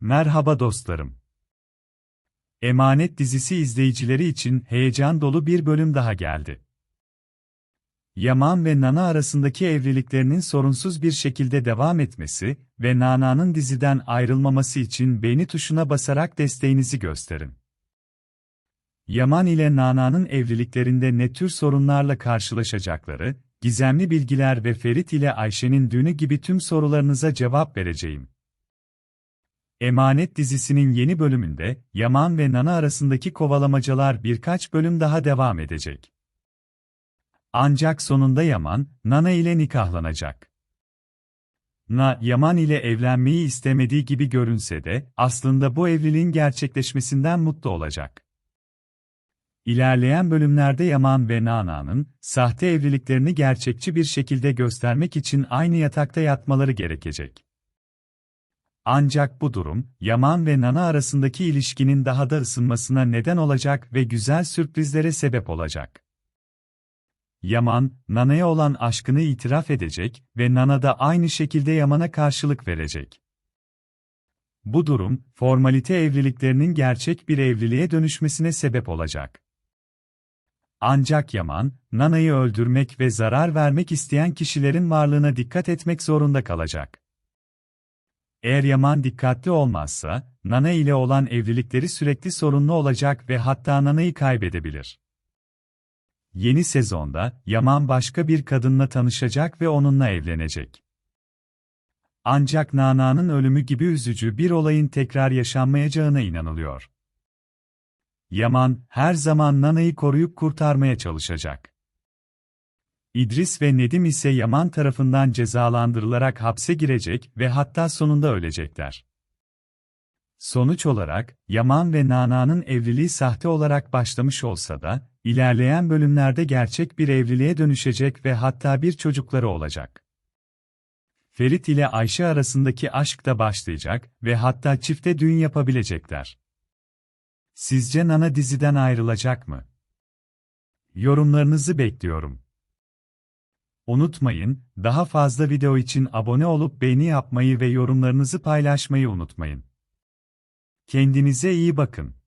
Merhaba dostlarım. Emanet dizisi izleyicileri için heyecan dolu bir bölüm daha geldi. Yaman ve Nana arasındaki evliliklerinin sorunsuz bir şekilde devam etmesi ve Nana'nın diziden ayrılmaması için beğeni tuşuna basarak desteğinizi gösterin. Yaman ile Nana'nın evliliklerinde ne tür sorunlarla karşılaşacakları, gizemli bilgiler ve Ferit ile Ayşe'nin düğünü gibi tüm sorularınıza cevap vereceğim. Emanet dizisinin yeni bölümünde, Yaman ve Nana arasındaki kovalamacalar birkaç bölüm daha devam edecek. Ancak sonunda Yaman, Nana ile nikahlanacak. Na, Yaman ile evlenmeyi istemediği gibi görünse de, aslında bu evliliğin gerçekleşmesinden mutlu olacak. İlerleyen bölümlerde Yaman ve Nana'nın, sahte evliliklerini gerçekçi bir şekilde göstermek için aynı yatakta yatmaları gerekecek. Ancak bu durum, Yaman ve Nana arasındaki ilişkinin daha da ısınmasına neden olacak ve güzel sürprizlere sebep olacak. Yaman, Nana'ya olan aşkını itiraf edecek ve Nana da aynı şekilde Yaman'a karşılık verecek. Bu durum, formalite evliliklerinin gerçek bir evliliğe dönüşmesine sebep olacak. Ancak Yaman, Nana'yı öldürmek ve zarar vermek isteyen kişilerin varlığına dikkat etmek zorunda kalacak. Eğer Yaman dikkatli olmazsa, Nana ile olan evlilikleri sürekli sorunlu olacak ve hatta Nana'yı kaybedebilir. Yeni sezonda, Yaman başka bir kadınla tanışacak ve onunla evlenecek. Ancak Nana'nın ölümü gibi üzücü bir olayın tekrar yaşanmayacağına inanılıyor. Yaman, her zaman Nana'yı koruyup kurtarmaya çalışacak. İdris ve Nedim ise Yaman tarafından cezalandırılarak hapse girecek ve hatta sonunda ölecekler. Sonuç olarak, Yaman ve Nana'nın evliliği sahte olarak başlamış olsa da, ilerleyen bölümlerde gerçek bir evliliğe dönüşecek ve hatta bir çocukları olacak. Ferit ile Ayşe arasındaki aşk da başlayacak ve hatta çifte düğün yapabilecekler. Sizce Nana diziden ayrılacak mı? Yorumlarınızı bekliyorum. Unutmayın, daha fazla video için abone olup beğeni yapmayı ve yorumlarınızı paylaşmayı unutmayın. Kendinize iyi bakın.